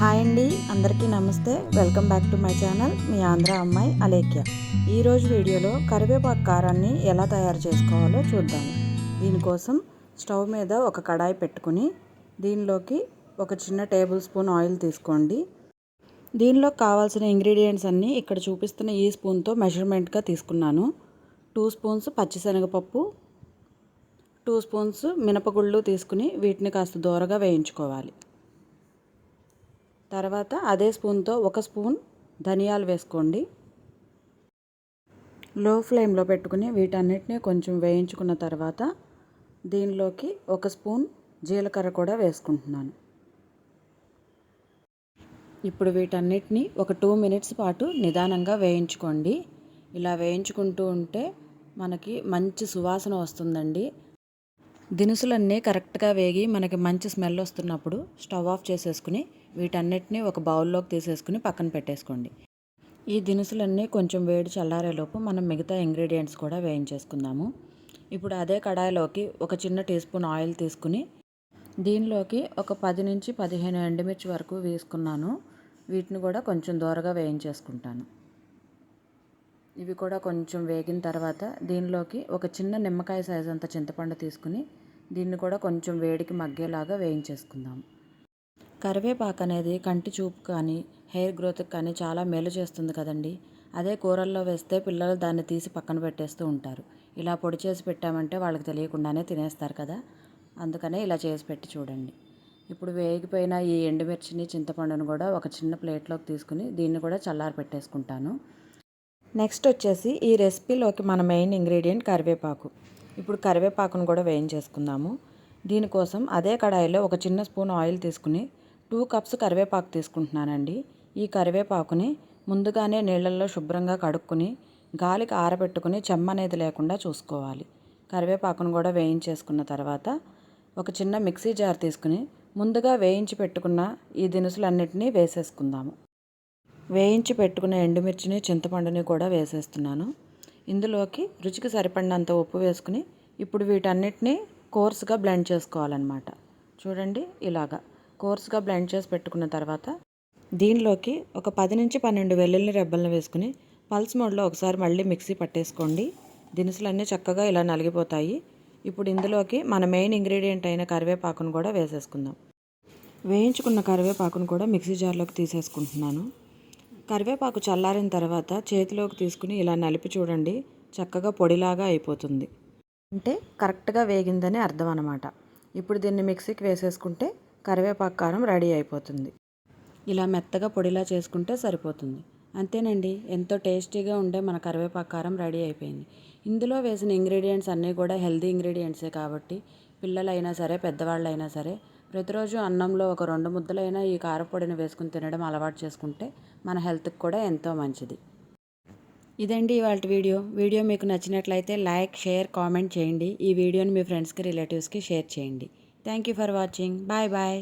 Hi అండి అందరికీ నమస్తే. Welcome back to my channel మీ ఆంధ్ర అమ్మాయి అలేఖ్య. ఈరోజు వీడియోలో కరివేపాకు కారాన్ని ఎలా తయారు చేసుకోవాలో చూద్దాము. దీనికోసం స్టవ్ మీద ఒక కడాయి పెట్టుకుని దీనిలోకి ఒక చిన్న టేబుల్ స్పూన్ ఆయిల్ తీసుకోండి. దీనిలో కావాల్సిన ఇంగ్రీడియంట్స్ అన్నీ ఇక్కడ చూపిస్తున్న ఈ స్పూన్తో మెజర్మెంట్గా తీసుకున్నాను. టూ స్పూన్స్ పచ్చిశనగపప్పు టూ స్పూన్స్ మినపగుళ్ళు తీసుకుని వీటిని కాస్త దూరగా వేయించుకోవాలి. తర్వాత అదే స్పూన్తో ఒక స్పూన్ ధనియాలు వేసుకోండి. లో ఫ్లేమ్లో పెట్టుకుని వీటన్నిటిని కొంచెం వేయించుకున్న తర్వాత దీనిలోకి ఒక స్పూన్ జీలకర్ర కూడా వేసుకుంటున్నాను. ఇప్పుడు వీటన్నిటిని ఒక టూ మినిట్స్ పాటు నిదానంగా వేయించుకోండి. ఇలా వేయించుకుంటూ ఉంటే మనకి మంచి సువాసన వస్తుందండి. దినుసులన్నీ కరెక్ట్గా వేగి మనకి మంచి స్మెల్ వస్తున్నప్పుడు స్టవ్ ఆఫ్ చేసేసుకుని వీటన్నిటిని ఒక బౌల్లోకి తీసేసుకుని పక్కన పెట్టేసుకోండి. ఈ దినుసులన్నీ కొంచెం వేడి చల్లారేలోపు మనం మిగతా ఇంగ్రీడియంట్స్ కూడా వేయించేసుకుందాము. ఇప్పుడు అదే కడాయిలోకి ఒక చిన్న టీ స్పూన్ ఆయిల్ తీసుకుని దీనిలోకి ఒక పది నుంచి పదిహేను ఎండుమిర్చి వరకు వేసుకున్నాను. వీటిని కూడా కొంచెం దూరగా వేయించేసుకుంటాను. ఇవి కూడా కొంచెం వేగిన తర్వాత దీనిలోకి ఒక చిన్న నిమ్మకాయ సైజ్ అంత చింతపండు తీసుకుని దీన్ని కూడా కొంచెం వేడికి మగ్గేలాగా వేయించేసుకుందాం. కరివేపాకు అనేది కంటి చూపు కానీ హెయిర్ గ్రోత్కి కానీ చాలా మేలు చేస్తుంది కదండి. అదే కూరల్లో వేస్తే పిల్లలు దాన్ని తీసి పక్కన పెట్టేస్తూ ఉంటారు. ఇలా పొడి చేసి పెట్టామంటే వాళ్ళకి తెలియకుండానే తినేస్తారు కదా. అందుకనే ఇలా చేసి పెట్టి చూడండి. ఇప్పుడు వేగిపోయిన ఈ ఎండుమిర్చిని చింతపండును కూడా ఒక చిన్న ప్లేట్లోకి తీసుకుని దీన్ని కూడా చల్లారి పెట్టేసుకుంటాను నెక్స్ట్ వచ్చేసి ఈ రెసిపీలోకి మన మెయిన్ ఇంగ్రీడియంట్ కరివేపాకు. ఇప్పుడు కరివేపాకును కూడా వేయించేసుకుందాము. దీనికోసం అదే కడాయిలో ఒక చిన్న స్పూన్ ఆయిల్ తీసుకుని టూ కప్స్ కరివేపాకు తీసుకుంటున్నానండి. ఈ కరివేపాకుని ముందుగానే నీళ్ళల్లో శుభ్రంగా కడుక్కుని గాలికి ఆరబెట్టుకుని చెమ్మ అనేది లేకుండా చూసుకోవాలి. కరివేపాకును కూడా వేయించేసుకున్న తర్వాత ఒక చిన్న మిక్సీ జార్ తీసుకుని ముందుగా వేయించి పెట్టుకున్న ఈ దినుసులన్నిటినీ వేసేసుకుందాము. వేయించి పెట్టుకున్న ఎండుమిర్చిని చింతపండుని కూడా వేసేస్తున్నాను. ఇందులోకి రుచికి సరిపడినంత ఉప్పు వేసుకుని ఇప్పుడు వీటన్నిటిని కోర్స్గా బ్లెండ్ చేసుకోవాలన్నమాట. చూడండి ఇలాగా. కోర్స్గా బ్లెండ్ చేసి పెట్టుకున్న తర్వాత దీనిలోకి ఒక పది నుంచి పన్నెండు వెల్లుల్లి రెబ్బలను వేసుకుని పల్స్ మోడ్లో ఒకసారి మళ్ళీ మిక్సీ పట్టేసుకోండి. దినుసులన్నీ చక్కగా ఇలా నలిగిపోతాయి. ఇప్పుడు ఇందులోకి మన మెయిన్ ఇంగ్రీడియంట్ అయిన కరివేపాకును కూడా వేసేసుకుందాం. వేయించుకున్న కరివేపాకును కూడా మిక్సీ జార్లోకి తీసేసుకుంటున్నాను. కరివేపాకు చల్లారిన తర్వాత చేతిలోకి తీసుకుని ఇలా నలిపి చూడండి. చక్కగా పొడిలాగా అయిపోతుంది. అంటే కరెక్ట్గా వేగిందని అర్థం అనమాట ఇప్పుడు దీన్ని మిక్సీకి వేసేసుకుంటే కరివేపాకు కారం రెడీ అయిపోతుంది. ఇలా మెత్తగా పొడిలా చేసుకుంటే సరిపోతుంది. అంతేనండి ఎంతో టేస్టీగా ఉండే మన కరివేపాకు కారం రెడీ అయిపోయింది. ఇందులో వేసిన ఇంగ్రీడియంట్స్ అన్నీ కూడా హెల్తీ ఇంగ్రీడియంట్సే కాబట్టి పిల్లలైనా సరే పెద్దవాళ్ళైనా సరే ప్రతిరోజు అన్నంలో ఒక రెండు ముద్దలైనా ఈ కారపొడిని వేసుకుని తినడం అలవాటు చేసుకుంటే మన హెల్త్కి కూడా ఎంతో మంచిది. ఇదండి ఇవాళ వీడియో. వీడియో మీకు నచ్చినట్లయితే లైక్ షేర్ కామెంట్ చేయండి. ఈ వీడియోని మీ ఫ్రెండ్స్కి రిలేటివ్స్కి షేర్ చేయండి. Thank you for watching. Bye bye.